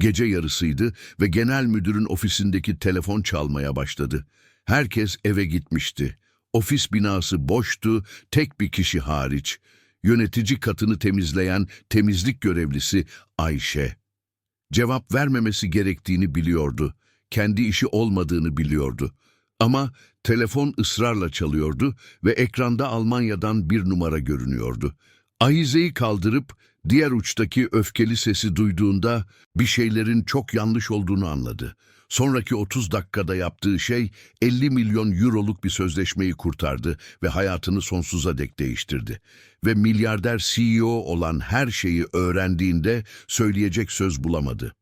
Gece yarısıydı ve genel müdürün ofisindeki telefon çalmaya başladı. Herkes eve gitmişti. Ofis binası boştu, tek bir kişi hariç. Yönetici katını temizleyen temizlik görevlisi Ayşe. Cevap vermemesi gerektiğini biliyordu. Kendi işi olmadığını biliyordu. Ama telefon ısrarla çalıyordu ve ekranda Almanya'dan bir numara görünüyordu. Ahizeyi kaldırıp diğer uçtaki öfkeli sesi duyduğunda bir şeylerin çok yanlış olduğunu anladı. Sonraki 30 dakikada yaptığı şey 50 milyon euroluk bir sözleşmeyi kurtardı ve hayatını sonsuza dek değiştirdi. Ve milyarder CEO olan her şeyi öğrendiğinde söyleyecek söz bulamadı.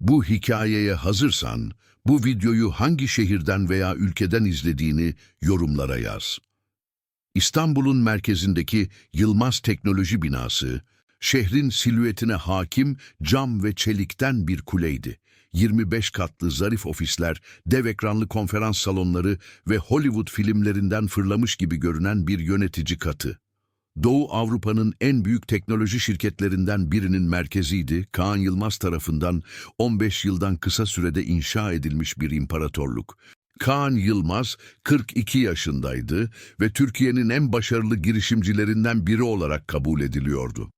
Bu hikayeye hazırsan, bu videoyu hangi şehirden veya ülkeden izlediğini yorumlara yaz. İstanbul'un merkezindeki Yılmaz Teknoloji Binası, şehrin silüetine hakim cam ve çelikten bir kuleydi. 25 katlı zarif ofisler, dev ekranlı konferans salonları ve Hollywood filmlerinden fırlamış gibi görünen bir yönetici katı. Doğu Avrupa'nın en büyük teknoloji şirketlerinden birinin merkeziydi, Kaan Yılmaz tarafından 15 yıldan kısa sürede inşa edilmiş bir imparatorluk. Kaan Yılmaz 42 yaşındaydı ve Türkiye'nin en başarılı girişimcilerinden biri olarak kabul ediliyordu.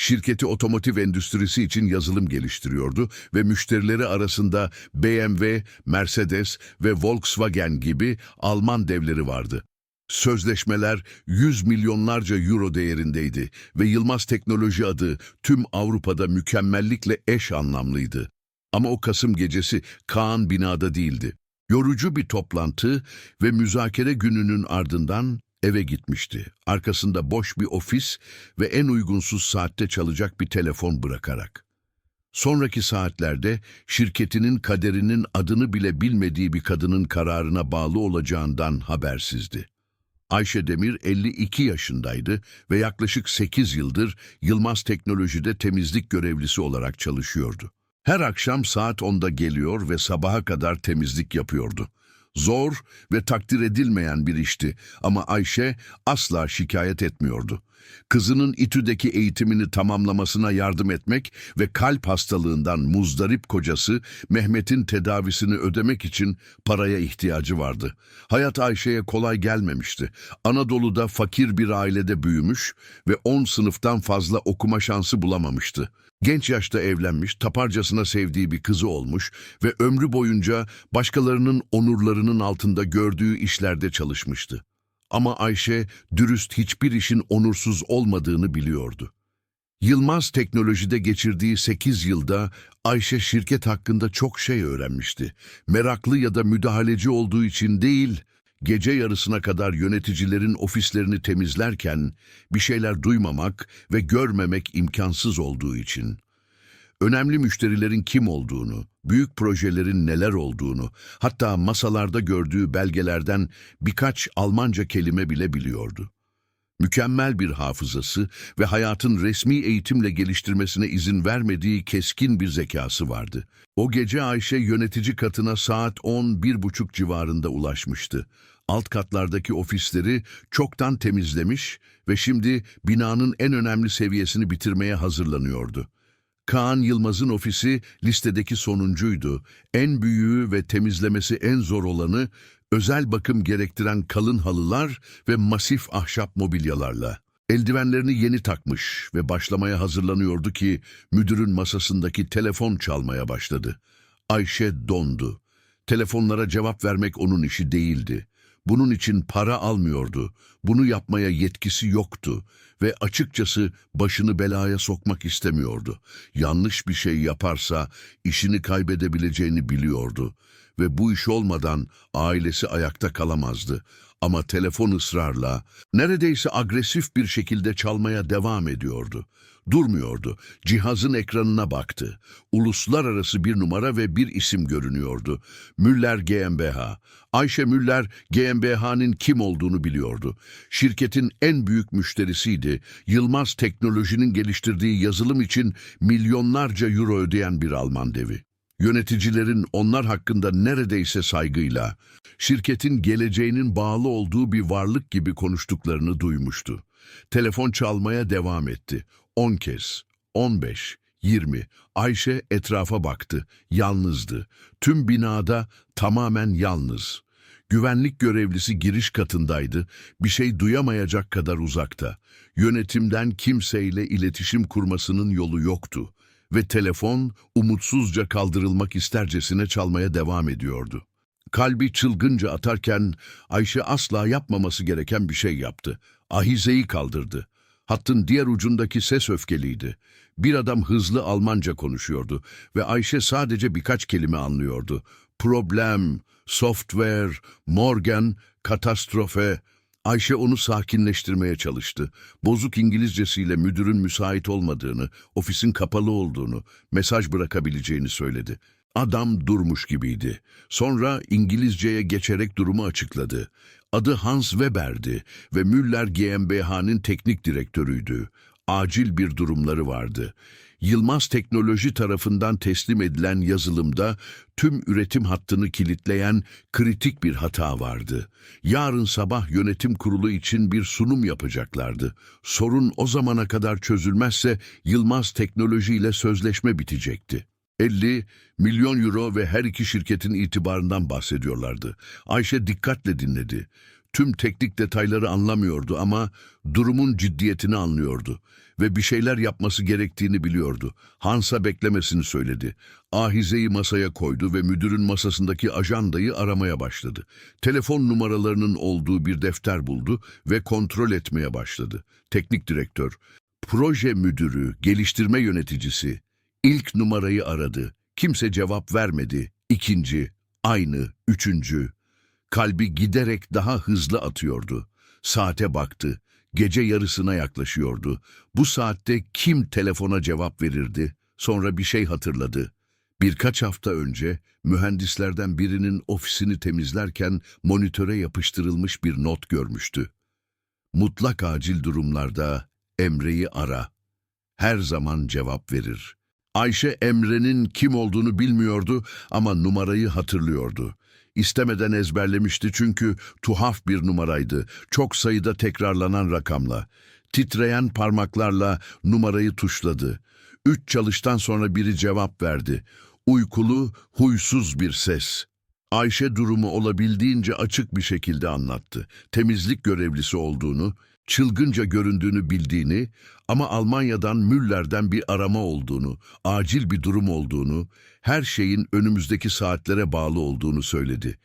Şirketi otomotiv endüstrisi için yazılım geliştiriyordu ve müşterileri arasında BMW, Mercedes ve Volkswagen gibi Alman devleri vardı. Sözleşmeler 100 milyonlarca euro değerindeydi ve Yılmaz Teknoloji adı tüm Avrupa'da mükemmellikle eş anlamlıydı. Ama o Kasım gecesi Kaan binada değildi. Yorucu bir toplantı ve müzakere gününün ardından eve gitmişti. Arkasında boş bir ofis ve en uygunsuz saatte çalacak bir telefon bırakarak. Sonraki saatlerde şirketinin kaderinin adını bile bilmediği bir kadının kararına bağlı olacağından habersizdi. Ayşe Demir 52 yaşındaydı ve yaklaşık 8 yıldır Yılmaz Teknoloji'de temizlik görevlisi olarak çalışıyordu. Her akşam saat 10'da geliyor ve sabaha kadar temizlik yapıyordu. Zor ve takdir edilmeyen bir işti ama Ayşe asla şikayet etmiyordu. Kızının İTÜ'deki eğitimini tamamlamasına yardım etmek ve kalp hastalığından muzdarip kocası Mehmet'in tedavisini ödemek için paraya ihtiyacı vardı. Hayat Ayşe'ye kolay gelmemişti. Anadolu'da fakir bir ailede büyümüş ve 10 sınıftan fazla okuma şansı bulamamıştı. Genç yaşta evlenmiş, taparcasına sevdiği bir kızı olmuş ve ömrü boyunca başkalarının onurlarının altında gördüğü işlerde çalışmıştı. Ama Ayşe dürüst hiçbir işin onursuz olmadığını biliyordu. Yılmaz Teknoloji'de geçirdiği 8 yılda Ayşe şirket hakkında çok şey öğrenmişti. Meraklı ya da müdahaleci olduğu için değil, gece yarısına kadar yöneticilerin ofislerini temizlerken bir şeyler duymamak ve görmemek imkansız olduğu için. Önemli müşterilerin kim olduğunu, büyük projelerin neler olduğunu, hatta masalarda gördüğü belgelerden birkaç Almanca kelime bile biliyordu. Mükemmel bir hafızası ve hayatın resmi eğitimle geliştirmesine izin vermediği keskin bir zekası vardı. O gece Ayşe yönetici katına saat 10.30 civarında ulaşmıştı. Alt katlardaki ofisleri çoktan temizlemiş ve şimdi binanın en önemli seviyesini bitirmeye hazırlanıyordu. Kaan Yılmaz'ın ofisi listedeki sonuncuydu. En büyüğü ve temizlemesi en zor olanı özel bakım gerektiren kalın halılar ve masif ahşap mobilyalarla. Eldivenlerini yeni takmış ve başlamaya hazırlanıyordu ki müdürün masasındaki telefon çalmaya başladı. Ayşe dondu. Telefonlara cevap vermek onun işi değildi. Bunun için para almıyordu. Bunu yapmaya yetkisi yoktu ve açıkçası başını belaya sokmak istemiyordu. Yanlış bir şey yaparsa işini kaybedebileceğini biliyordu ve bu iş olmadan ailesi ayakta kalamazdı. Ama telefon ısrarla, neredeyse agresif bir şekilde çalmaya devam ediyordu. Durmuyordu. Cihazın ekranına baktı. Uluslararası bir numara ve bir isim görünüyordu. Müller GmbH. Ayşe Müller GmbH'nin kim olduğunu biliyordu. Şirketin en büyük müşterisiydi. Yılmaz Teknoloji'nin geliştirdiği yazılım için milyonlarca euro ödeyen bir Alman devi. Yöneticilerin onlar hakkında neredeyse saygıyla, şirketin geleceğinin bağlı olduğu bir varlık gibi konuştuklarını duymuştu. Telefon çalmaya devam etti. 10 kez, 15, 20. Ayşe etrafa baktı. Yalnızdı. Tüm binada tamamen yalnız. Güvenlik görevlisi giriş katındaydı. Bir şey duyamayacak kadar uzakta. Yönetimden kimseyle iletişim kurmasının yolu yoktu. Ve telefon umutsuzca kaldırılmak istercesine çalmaya devam ediyordu. Kalbi çılgınca atarken Ayşe asla yapmaması gereken bir şey yaptı. Ahizeyi kaldırdı. Hattın diğer ucundaki ses öfkeliydi. Bir adam hızlı Almanca konuşuyordu ve Ayşe sadece birkaç kelime anlıyordu. Problem, software, Morgan, katastrofe. Ayşe onu sakinleştirmeye çalıştı. Bozuk İngilizcesiyle müdürün müsait olmadığını, ofisin kapalı olduğunu, mesaj bırakabileceğini söyledi. Adam durmuş gibiydi. Sonra İngilizceye geçerek durumu açıkladı. Adı Hans Weber'di ve Müller GmbH'nin teknik direktörüydü. Acil bir durumları vardı. Yılmaz Teknoloji tarafından teslim edilen yazılımda tüm üretim hattını kilitleyen kritik bir hata vardı. Yarın sabah yönetim kurulu için bir sunum yapacaklardı. Sorun o zamana kadar çözülmezse Yılmaz Teknoloji ile sözleşme bitecekti. 50 milyon euro ve her iki şirketin itibarından bahsediyorlardı. Ayşe dikkatle dinledi. Tüm teknik detayları anlamıyordu ama durumun ciddiyetini anlıyordu ve bir şeyler yapması gerektiğini biliyordu. Hans'a beklemesini söyledi. Ahizeyi masaya koydu ve müdürün masasındaki ajandayı aramaya başladı. Telefon numaralarının olduğu bir defter buldu ve kontrol etmeye başladı. Teknik direktör, proje müdürü, geliştirme yöneticisi, İlk numarayı aradı. Kimse cevap vermedi. İkinci, aynı, üçüncü. Kalbi giderek daha hızlı atıyordu. Saate baktı. Gece yarısına yaklaşıyordu. Bu saatte kim telefona cevap verirdi? Sonra bir şey hatırladı. Birkaç hafta önce mühendislerden birinin ofisini temizlerken monitöre yapıştırılmış bir not görmüştü. Mutlak acil durumlarda Emre'yi ara. Her zaman cevap verir. Ayşe Emre'nin kim olduğunu bilmiyordu ama numarayı hatırlıyordu. İstemeden ezberlemişti çünkü tuhaf bir numaraydı. Çok sayıda tekrarlanan rakamla. Titreyen parmaklarla numarayı tuşladı. Üç çalıştan sonra biri cevap verdi. Uykulu, huysuz bir ses. Ayşe durumu olabildiğince açık bir şekilde anlattı. Temizlik görevlisi olduğunu, çılgınca göründüğünü bildiğini ama Almanya'dan Müller'den bir arama olduğunu, acil bir durum olduğunu, her şeyin önümüzdeki saatlere bağlı olduğunu söyledi.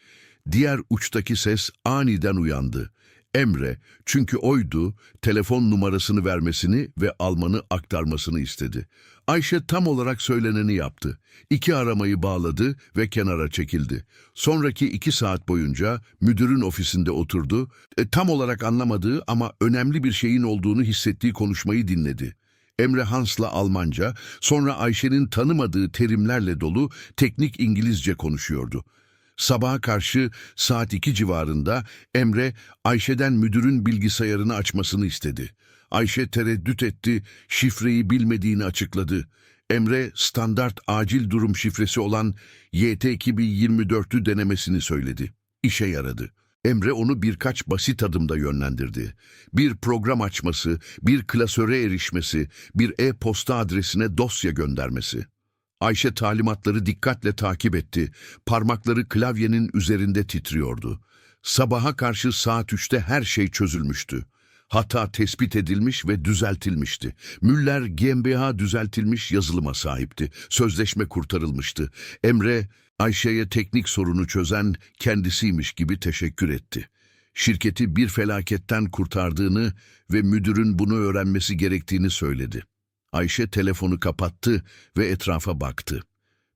Diğer uçtaki ses aniden uyandı. Emre, çünkü oydu, telefon numarasını vermesini ve Alman'ı aktarmasını istedi. Ayşe tam olarak söyleneni yaptı. İki aramayı bağladı ve kenara çekildi. Sonraki iki saat boyunca müdürün ofisinde oturdu, e, tam olarak anlamadığı ama önemli bir şeyin olduğunu hissettiği konuşmayı dinledi. Emre Hans'la Almanca, sonra Ayşe'nin tanımadığı terimlerle dolu teknik İngilizce konuşuyordu. Sabaha karşı saat iki civarında Emre Ayşe'den müdürün bilgisayarını açmasını istedi. Ayşe tereddüt etti, şifreyi bilmediğini açıkladı. Emre standart acil durum şifresi olan YT2024'ü denemesini söyledi. İşe yaradı. Emre onu birkaç basit adımda yönlendirdi. Bir program açması, bir klasöre erişmesi, bir e-posta adresine dosya göndermesi. Ayşe talimatları dikkatle takip etti. Parmakları klavyenin üzerinde titriyordu. Sabaha karşı saat üçte her şey çözülmüştü. Hata tespit edilmiş ve düzeltilmişti. Müller GmbH düzeltilmiş yazılıma sahipti. Sözleşme kurtarılmıştı. Emre, Ayşe'ye teknik sorunu çözen kendisiymiş gibi teşekkür etti. Şirketi bir felaketten kurtardığını ve müdürün bunu öğrenmesi gerektiğini söyledi. Ayşe telefonu kapattı ve etrafa baktı.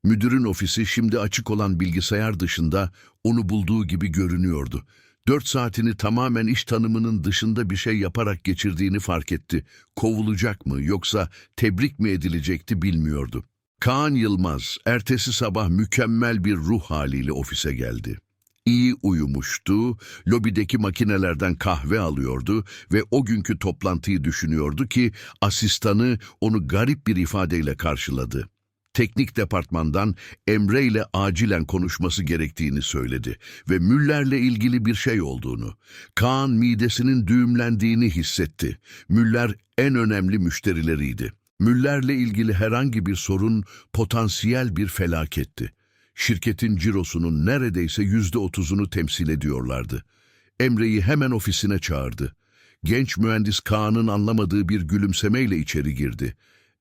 Müdürün ofisi şimdi açık olan bilgisayar dışında onu bulduğu gibi görünüyordu. Dört saatini tamamen iş tanımının dışında bir şey yaparak geçirdiğini fark etti. Kovulacak mı yoksa tebrik mi edilecekti bilmiyordu. Kaan Yılmaz ertesi sabah mükemmel bir ruh haliyle ofise geldi. İyi uyumuştu, lobideki makinelerden kahve alıyordu ve o günkü toplantıyı düşünüyordu ki asistanı onu garip bir ifadeyle karşıladı. Teknik departmandan Emre ile acilen konuşması gerektiğini söyledi ve Müller'le ilgili bir şey olduğunu. Kaan midesinin düğümlendiğini hissetti. Müller en önemli müşterileriydi. Müller'le ilgili herhangi bir sorun potansiyel bir felaketti. Şirketin cirosunun neredeyse yüzde otuzunu temsil ediyorlardı. Emre'yi hemen ofisine çağırdı. Genç mühendis Kaan'ın anlamadığı bir gülümsemeyle içeri girdi.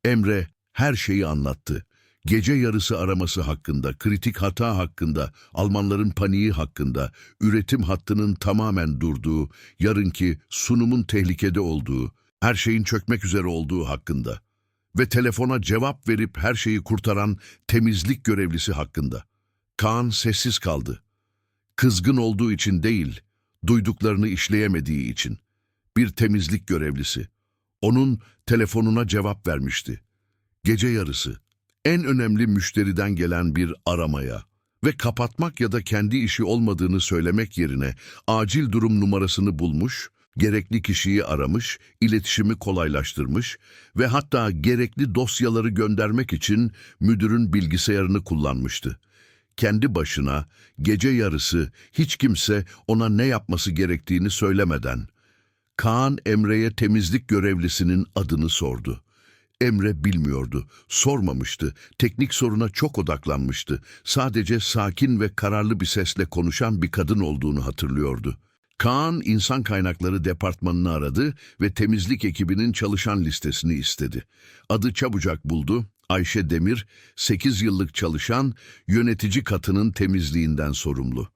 Emre her şeyi anlattı. Gece yarısı araması hakkında, kritik hata hakkında, Almanların paniği hakkında, üretim hattının tamamen durduğu, yarınki sunumun tehlikede olduğu, her şeyin çökmek üzere olduğu hakkında ve telefona cevap verip her şeyi kurtaran temizlik görevlisi hakkında. Kaan sessiz kaldı. Kızgın olduğu için değil, duyduklarını işleyemediği için. Bir temizlik görevlisi. Onun telefonuna cevap vermişti. Gece yarısı. En önemli müşteriden gelen bir aramaya ve kapatmak ya da kendi işi olmadığını söylemek yerine acil durum numarasını bulmuş, gerekli kişiyi aramış, iletişimi kolaylaştırmış ve hatta gerekli dosyaları göndermek için müdürün bilgisayarını kullanmıştı. Kendi başına gece yarısı hiç kimse ona ne yapması gerektiğini söylemeden Kaan Emre'ye temizlik görevlisinin adını sordu. Emre bilmiyordu, sormamıştı, teknik soruna çok odaklanmıştı. Sadece sakin ve kararlı bir sesle konuşan bir kadın olduğunu hatırlıyordu. Kaan insan kaynakları departmanını aradı ve temizlik ekibinin çalışan listesini istedi. Adı çabucak buldu. Ayşe Demir, 8 yıllık çalışan, yönetici katının temizliğinden sorumlu.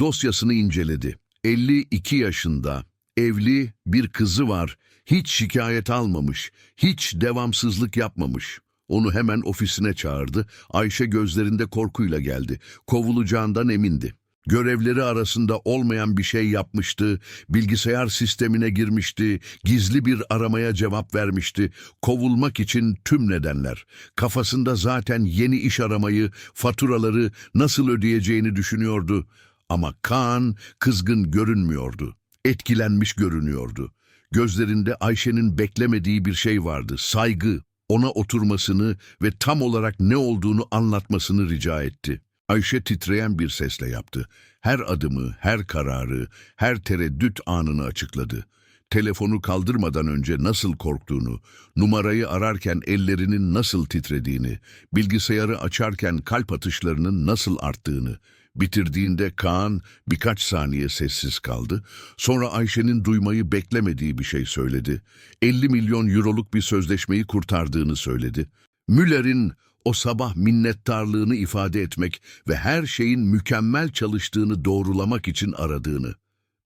Dosyasını inceledi. 52 yaşında, evli, bir kızı var, hiç şikayet almamış, hiç devamsızlık yapmamış. Onu hemen ofisine çağırdı. Ayşe gözlerinde korkuyla geldi. Kovulacağından emindi. Görevleri arasında olmayan bir şey yapmıştı, bilgisayar sistemine girmişti, gizli bir aramaya cevap vermişti, kovulmak için tüm nedenler. Kafasında zaten yeni iş aramayı, faturaları nasıl ödeyeceğini düşünüyordu. Ama Kaan kızgın görünmüyordu, etkilenmiş görünüyordu. Gözlerinde Ayşe'nin beklemediği bir şey vardı, saygı. Ona oturmasını ve tam olarak ne olduğunu anlatmasını rica etti. Ayşe titreyen bir sesle yaptı. Her adımı, her kararı, her tereddüt anını açıkladı. Telefonu kaldırmadan önce nasıl korktuğunu, numarayı ararken ellerinin nasıl titrediğini, bilgisayarı açarken kalp atışlarının nasıl arttığını. Bitirdiğinde Kaan birkaç saniye sessiz kaldı. Sonra Ayşe'nin duymayı beklemediği bir şey söyledi. 50 milyon euroluk bir sözleşmeyi kurtardığını söyledi. Müller'in o sabah minnettarlığını ifade etmek ve her şeyin mükemmel çalıştığını doğrulamak için aradığını,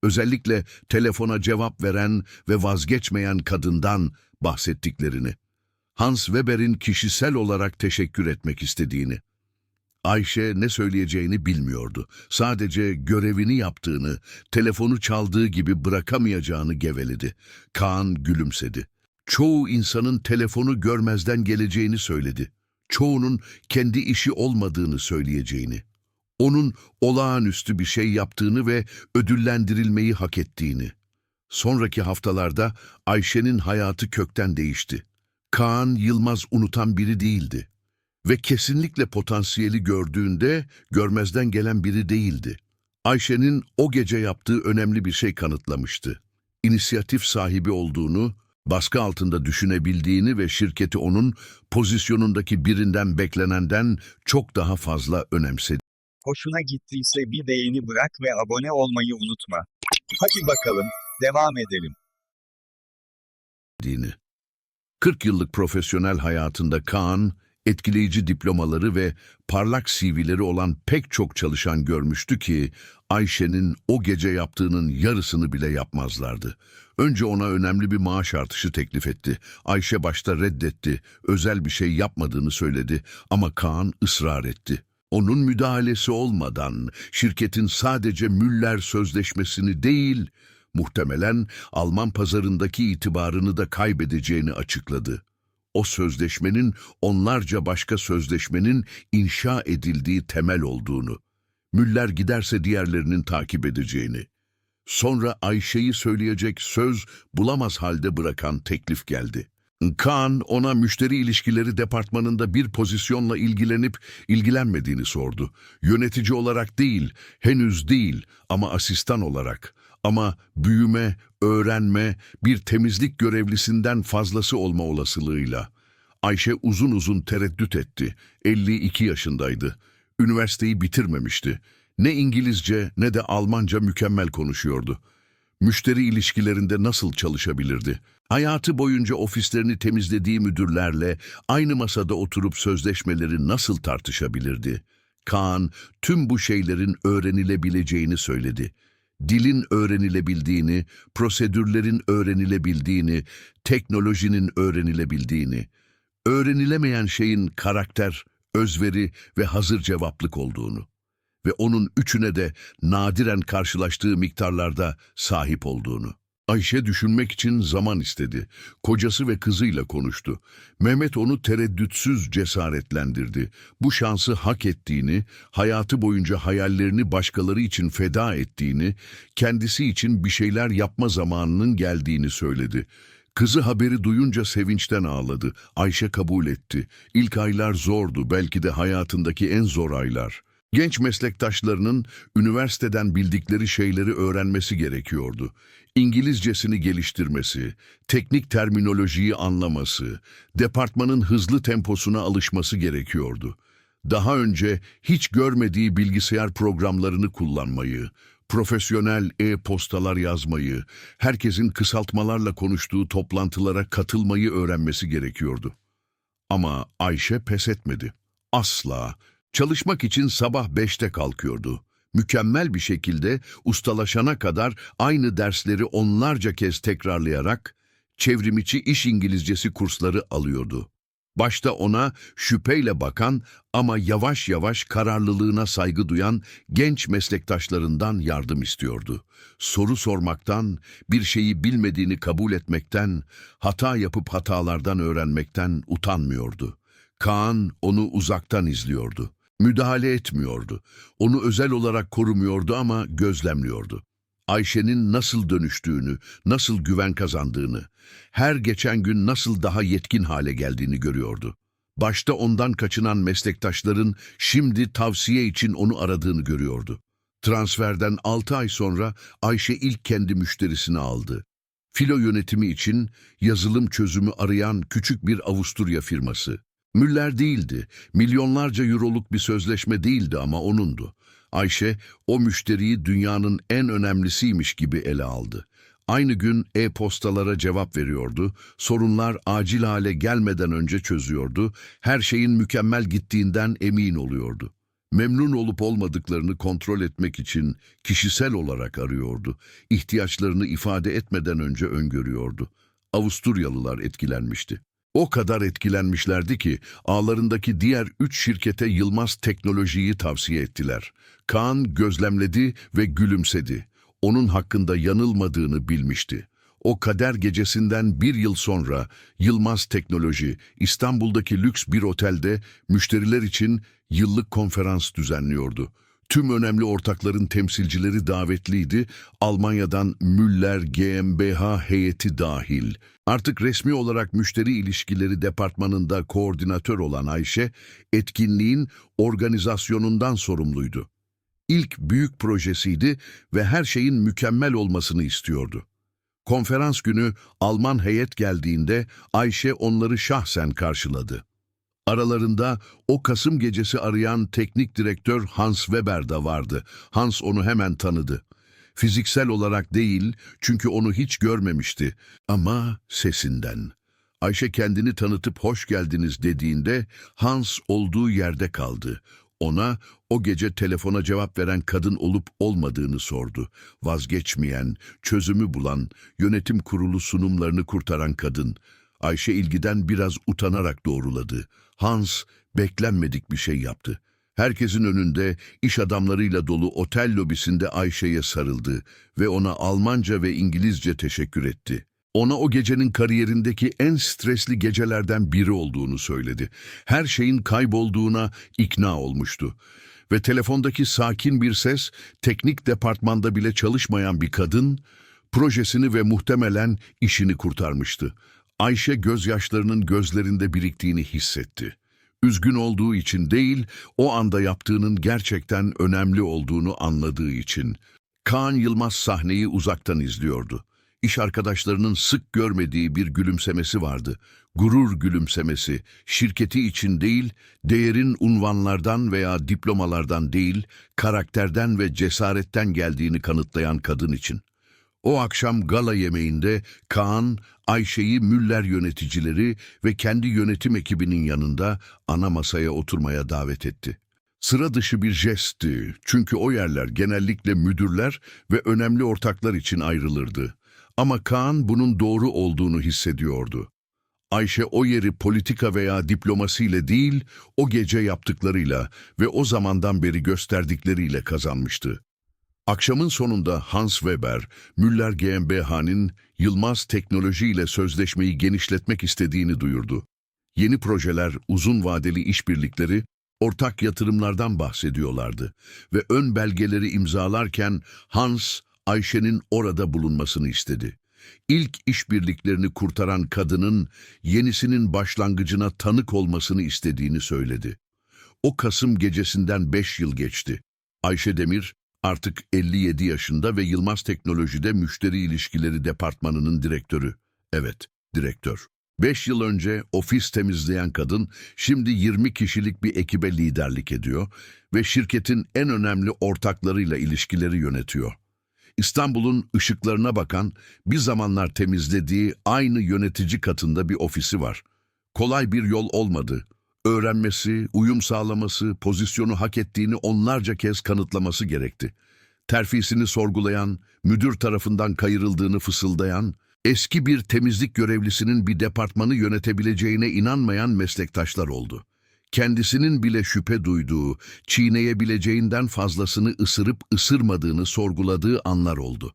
özellikle telefona cevap veren ve vazgeçmeyen kadından bahsettiklerini, Hans Weber'in kişisel olarak teşekkür etmek istediğini. Ayşe ne söyleyeceğini bilmiyordu. Sadece görevini yaptığını, telefonu çaldığı gibi bırakamayacağını geveledi. Kaan gülümsedi. Çoğu insanın telefonu görmezden geleceğini söyledi çoğunun kendi işi olmadığını söyleyeceğini, onun olağanüstü bir şey yaptığını ve ödüllendirilmeyi hak ettiğini. Sonraki haftalarda Ayşe'nin hayatı kökten değişti. Kaan Yılmaz unutan biri değildi ve kesinlikle potansiyeli gördüğünde görmezden gelen biri değildi. Ayşe'nin o gece yaptığı önemli bir şey kanıtlamıştı. İnisiyatif sahibi olduğunu, baskı altında düşünebildiğini ve şirketi onun pozisyonundaki birinden beklenenden çok daha fazla önemsediğini. Hoşuna gittiyse bir beğeni bırak ve abone olmayı unutma. Hadi bakalım, devam edelim. 40 yıllık profesyonel hayatında Kaan, etkileyici diplomaları ve parlak CV'leri olan pek çok çalışan görmüştü ki Ayşe'nin o gece yaptığının yarısını bile yapmazlardı. Önce ona önemli bir maaş artışı teklif etti. Ayşe başta reddetti, özel bir şey yapmadığını söyledi ama Kaan ısrar etti. Onun müdahalesi olmadan şirketin sadece Müller sözleşmesini değil, muhtemelen Alman pazarındaki itibarını da kaybedeceğini açıkladı. O sözleşmenin onlarca başka sözleşmenin inşa edildiği temel olduğunu, Müller giderse diğerlerinin takip edeceğini, sonra Ayşe'yi söyleyecek söz bulamaz halde bırakan teklif geldi. Kaan ona müşteri ilişkileri departmanında bir pozisyonla ilgilenip ilgilenmediğini sordu. Yönetici olarak değil, henüz değil ama asistan olarak. Ama büyüme, öğrenme, bir temizlik görevlisinden fazlası olma olasılığıyla. Ayşe uzun uzun tereddüt etti. 52 yaşındaydı. Üniversiteyi bitirmemişti. Ne İngilizce ne de Almanca mükemmel konuşuyordu. Müşteri ilişkilerinde nasıl çalışabilirdi? Hayatı boyunca ofislerini temizlediği müdürlerle aynı masada oturup sözleşmeleri nasıl tartışabilirdi? Kaan tüm bu şeylerin öğrenilebileceğini söyledi. Dilin öğrenilebildiğini, prosedürlerin öğrenilebildiğini, teknolojinin öğrenilebildiğini, öğrenilemeyen şeyin karakter, özveri ve hazır cevaplık olduğunu ve onun üçüne de nadiren karşılaştığı miktarlarda sahip olduğunu. Ayşe düşünmek için zaman istedi. Kocası ve kızıyla konuştu. Mehmet onu tereddütsüz cesaretlendirdi. Bu şansı hak ettiğini, hayatı boyunca hayallerini başkaları için feda ettiğini, kendisi için bir şeyler yapma zamanının geldiğini söyledi. Kızı haberi duyunca sevinçten ağladı. Ayşe kabul etti. İlk aylar zordu, belki de hayatındaki en zor aylar. Genç meslektaşlarının üniversiteden bildikleri şeyleri öğrenmesi gerekiyordu. İngilizcesini geliştirmesi, teknik terminolojiyi anlaması, departmanın hızlı temposuna alışması gerekiyordu. Daha önce hiç görmediği bilgisayar programlarını kullanmayı, profesyonel e-postalar yazmayı, herkesin kısaltmalarla konuştuğu toplantılara katılmayı öğrenmesi gerekiyordu. Ama Ayşe pes etmedi. Asla. Çalışmak için sabah beşte kalkıyordu. Mükemmel bir şekilde ustalaşana kadar aynı dersleri onlarca kez tekrarlayarak çevrimiçi iş İngilizcesi kursları alıyordu. Başta ona şüpheyle bakan ama yavaş yavaş kararlılığına saygı duyan genç meslektaşlarından yardım istiyordu. Soru sormaktan, bir şeyi bilmediğini kabul etmekten, hata yapıp hatalardan öğrenmekten utanmıyordu. Kaan onu uzaktan izliyordu. Müdahale etmiyordu. Onu özel olarak korumuyordu ama gözlemliyordu. Ayşe'nin nasıl dönüştüğünü, nasıl güven kazandığını, her geçen gün nasıl daha yetkin hale geldiğini görüyordu. Başta ondan kaçınan meslektaşların şimdi tavsiye için onu aradığını görüyordu. Transferden 6 ay sonra Ayşe ilk kendi müşterisini aldı. Filo yönetimi için yazılım çözümü arayan küçük bir Avusturya firması. Müller değildi, milyonlarca euroluk bir sözleşme değildi ama onundu. Ayşe o müşteriyi dünyanın en önemlisiymiş gibi ele aldı. Aynı gün e-postalara cevap veriyordu, sorunlar acil hale gelmeden önce çözüyordu, her şeyin mükemmel gittiğinden emin oluyordu. Memnun olup olmadıklarını kontrol etmek için kişisel olarak arıyordu. İhtiyaçlarını ifade etmeden önce öngörüyordu. Avusturyalılar etkilenmişti. O kadar etkilenmişlerdi ki ağlarındaki diğer üç şirkete Yılmaz Teknoloji'yi tavsiye ettiler. Kaan gözlemledi ve gülümsedi. Onun hakkında yanılmadığını bilmişti. O kader gecesinden bir yıl sonra Yılmaz Teknoloji İstanbul'daki lüks bir otelde müşteriler için yıllık konferans düzenliyordu. Tüm önemli ortakların temsilcileri davetliydi, Almanya'dan Müller GmbH heyeti dahil. Artık resmi olarak müşteri ilişkileri departmanında koordinatör olan Ayşe, etkinliğin organizasyonundan sorumluydu. İlk büyük projesiydi ve her şeyin mükemmel olmasını istiyordu. Konferans günü Alman heyet geldiğinde Ayşe onları şahsen karşıladı. Aralarında o Kasım gecesi arayan teknik direktör Hans Weber de vardı. Hans onu hemen tanıdı. Fiziksel olarak değil çünkü onu hiç görmemişti ama sesinden. Ayşe kendini tanıtıp hoş geldiniz dediğinde Hans olduğu yerde kaldı. Ona o gece telefona cevap veren kadın olup olmadığını sordu. Vazgeçmeyen, çözümü bulan, yönetim kurulu sunumlarını kurtaran kadın. Ayşe ilgiden biraz utanarak doğruladı. Hans beklenmedik bir şey yaptı. Herkesin önünde iş adamlarıyla dolu otel lobisinde Ayşe'ye sarıldı ve ona Almanca ve İngilizce teşekkür etti. Ona o gecenin kariyerindeki en stresli gecelerden biri olduğunu söyledi. Her şeyin kaybolduğuna ikna olmuştu. Ve telefondaki sakin bir ses, teknik departmanda bile çalışmayan bir kadın, projesini ve muhtemelen işini kurtarmıştı. Ayşe gözyaşlarının gözlerinde biriktiğini hissetti. Üzgün olduğu için değil, o anda yaptığının gerçekten önemli olduğunu anladığı için. Kaan Yılmaz sahneyi uzaktan izliyordu. İş arkadaşlarının sık görmediği bir gülümsemesi vardı. Gurur gülümsemesi, şirketi için değil, değerin unvanlardan veya diplomalardan değil, karakterden ve cesaretten geldiğini kanıtlayan kadın için. O akşam gala yemeğinde Kaan, Ayşe'yi Müller yöneticileri ve kendi yönetim ekibinin yanında ana masaya oturmaya davet etti. Sıra dışı bir jestti çünkü o yerler genellikle müdürler ve önemli ortaklar için ayrılırdı. Ama Kaan bunun doğru olduğunu hissediyordu. Ayşe o yeri politika veya diplomasiyle değil, o gece yaptıklarıyla ve o zamandan beri gösterdikleriyle kazanmıştı. Akşamın sonunda Hans Weber, Müller GmbH'nin Yılmaz Teknoloji ile sözleşmeyi genişletmek istediğini duyurdu. Yeni projeler, uzun vadeli işbirlikleri, ortak yatırımlardan bahsediyorlardı ve ön belgeleri imzalarken Hans, Ayşe'nin orada bulunmasını istedi. İlk işbirliklerini kurtaran kadının yenisinin başlangıcına tanık olmasını istediğini söyledi. O Kasım gecesinden 5 yıl geçti. Ayşe Demir artık 57 yaşında ve Yılmaz Teknoloji'de müşteri ilişkileri departmanının direktörü. Evet, direktör. 5 yıl önce ofis temizleyen kadın şimdi 20 kişilik bir ekibe liderlik ediyor ve şirketin en önemli ortaklarıyla ilişkileri yönetiyor. İstanbul'un ışıklarına bakan, bir zamanlar temizlediği aynı yönetici katında bir ofisi var. Kolay bir yol olmadı. Öğrenmesi, uyum sağlaması, pozisyonu hak ettiğini onlarca kez kanıtlaması gerekti. Terfisini sorgulayan, müdür tarafından kayırıldığını fısıldayan, eski bir temizlik görevlisinin bir departmanı yönetebileceğine inanmayan meslektaşlar oldu. Kendisinin bile şüphe duyduğu, çiğneyebileceğinden fazlasını ısırıp ısırmadığını sorguladığı anlar oldu.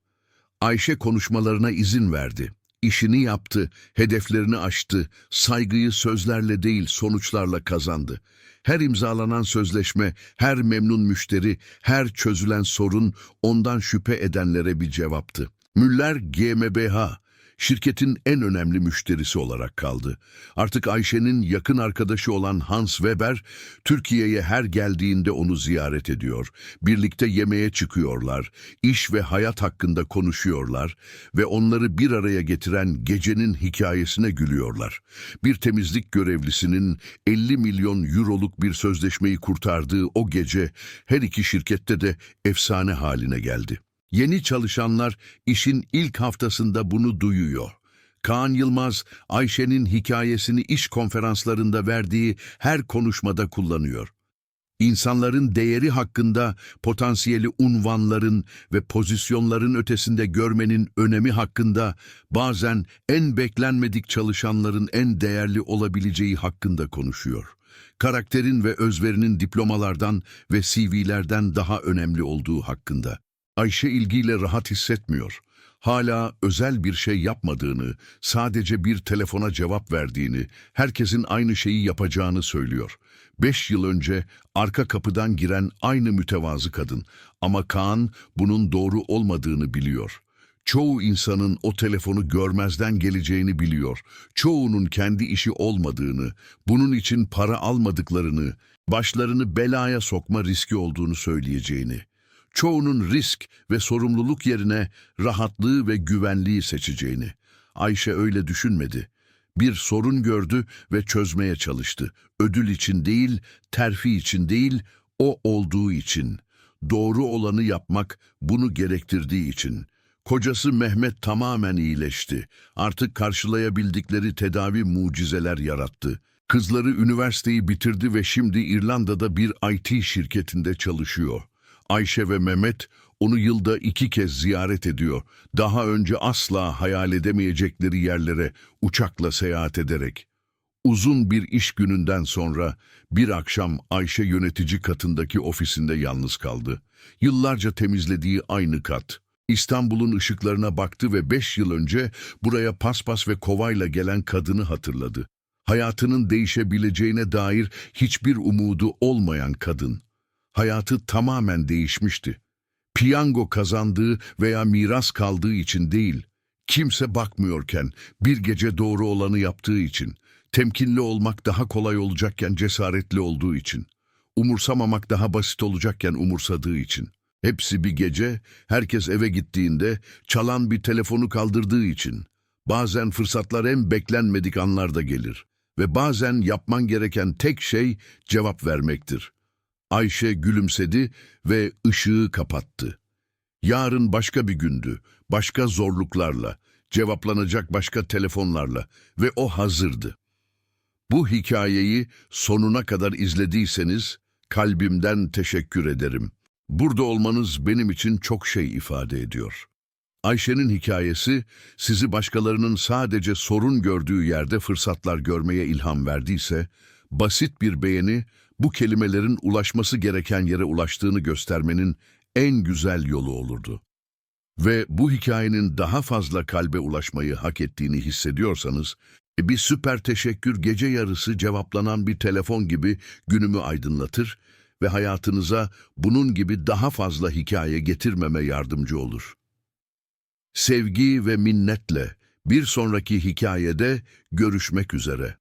Ayşe konuşmalarına izin verdi. İşini yaptı, hedeflerini aştı, saygıyı sözlerle değil sonuçlarla kazandı. Her imzalanan sözleşme, her memnun müşteri, her çözülen sorun ondan şüphe edenlere bir cevaptı. Müller GmbH, şirketin en önemli müşterisi olarak kaldı. Artık Ayşe'nin yakın arkadaşı olan Hans Weber, Türkiye'ye her geldiğinde onu ziyaret ediyor. Birlikte yemeğe çıkıyorlar, iş ve hayat hakkında konuşuyorlar ve onları bir araya getiren gecenin hikayesine gülüyorlar. Bir temizlik görevlisinin 50 milyon euroluk bir sözleşmeyi kurtardığı o gece her iki şirkette de efsane haline geldi. Yeni çalışanlar işin ilk haftasında bunu duyuyor. Kaan Yılmaz, Ayşe'nin hikayesini iş konferanslarında verdiği her konuşmada kullanıyor. İnsanların değeri hakkında potansiyeli unvanların ve pozisyonların ötesinde görmenin önemi hakkında bazen en beklenmedik çalışanların en değerli olabileceği hakkında konuşuyor. Karakterin ve özverinin diplomalardan ve CV'lerden daha önemli olduğu hakkında. Ayşe ilgiyle rahat hissetmiyor. Hala özel bir şey yapmadığını, sadece bir telefona cevap verdiğini, herkesin aynı şeyi yapacağını söylüyor. Beş yıl önce arka kapıdan giren aynı mütevazı kadın ama Kaan bunun doğru olmadığını biliyor. Çoğu insanın o telefonu görmezden geleceğini biliyor. Çoğunun kendi işi olmadığını, bunun için para almadıklarını, başlarını belaya sokma riski olduğunu söyleyeceğini çoğunun risk ve sorumluluk yerine rahatlığı ve güvenliği seçeceğini. Ayşe öyle düşünmedi. Bir sorun gördü ve çözmeye çalıştı. Ödül için değil, terfi için değil, o olduğu için. Doğru olanı yapmak bunu gerektirdiği için. Kocası Mehmet tamamen iyileşti. Artık karşılayabildikleri tedavi mucizeler yarattı. Kızları üniversiteyi bitirdi ve şimdi İrlanda'da bir IT şirketinde çalışıyor. Ayşe ve Mehmet onu yılda iki kez ziyaret ediyor. Daha önce asla hayal edemeyecekleri yerlere uçakla seyahat ederek. Uzun bir iş gününden sonra bir akşam Ayşe yönetici katındaki ofisinde yalnız kaldı. Yıllarca temizlediği aynı kat. İstanbul'un ışıklarına baktı ve beş yıl önce buraya paspas ve kovayla gelen kadını hatırladı. Hayatının değişebileceğine dair hiçbir umudu olmayan kadın. Hayatı tamamen değişmişti. Piyango kazandığı veya miras kaldığı için değil, kimse bakmıyorken bir gece doğru olanı yaptığı için, temkinli olmak daha kolay olacakken cesaretli olduğu için, umursamamak daha basit olacakken umursadığı için. Hepsi bir gece, herkes eve gittiğinde çalan bir telefonu kaldırdığı için. Bazen fırsatlar en beklenmedik anlarda gelir ve bazen yapman gereken tek şey cevap vermektir. Ayşe gülümsedi ve ışığı kapattı. Yarın başka bir gündü, başka zorluklarla, cevaplanacak başka telefonlarla ve o hazırdı. Bu hikayeyi sonuna kadar izlediyseniz kalbimden teşekkür ederim. Burada olmanız benim için çok şey ifade ediyor. Ayşe'nin hikayesi sizi başkalarının sadece sorun gördüğü yerde fırsatlar görmeye ilham verdiyse, basit bir beğeni bu kelimelerin ulaşması gereken yere ulaştığını göstermenin en güzel yolu olurdu. Ve bu hikayenin daha fazla kalbe ulaşmayı hak ettiğini hissediyorsanız, e, bir süper teşekkür gece yarısı cevaplanan bir telefon gibi günümü aydınlatır ve hayatınıza bunun gibi daha fazla hikaye getirmeme yardımcı olur. Sevgi ve minnetle bir sonraki hikayede görüşmek üzere.